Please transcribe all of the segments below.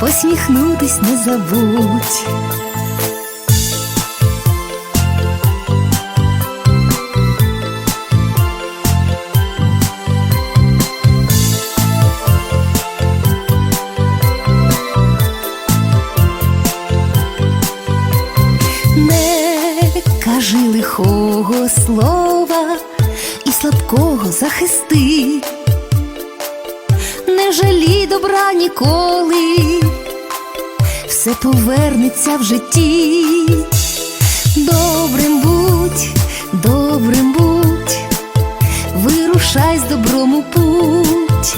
посміхнутись не забудь. Кажи лихого слова і слабкого захисти, не жалій добра ніколи, все повернеться в житті. Добрим будь, добрим будь, вирушай з добром у путь.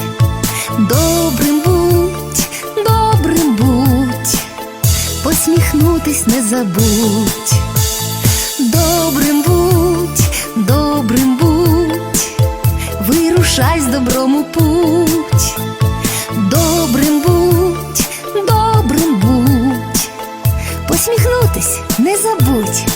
Добрим будь, добрим будь, посміхнутись не забудь. Добрим будь, посміхнутись не забудь.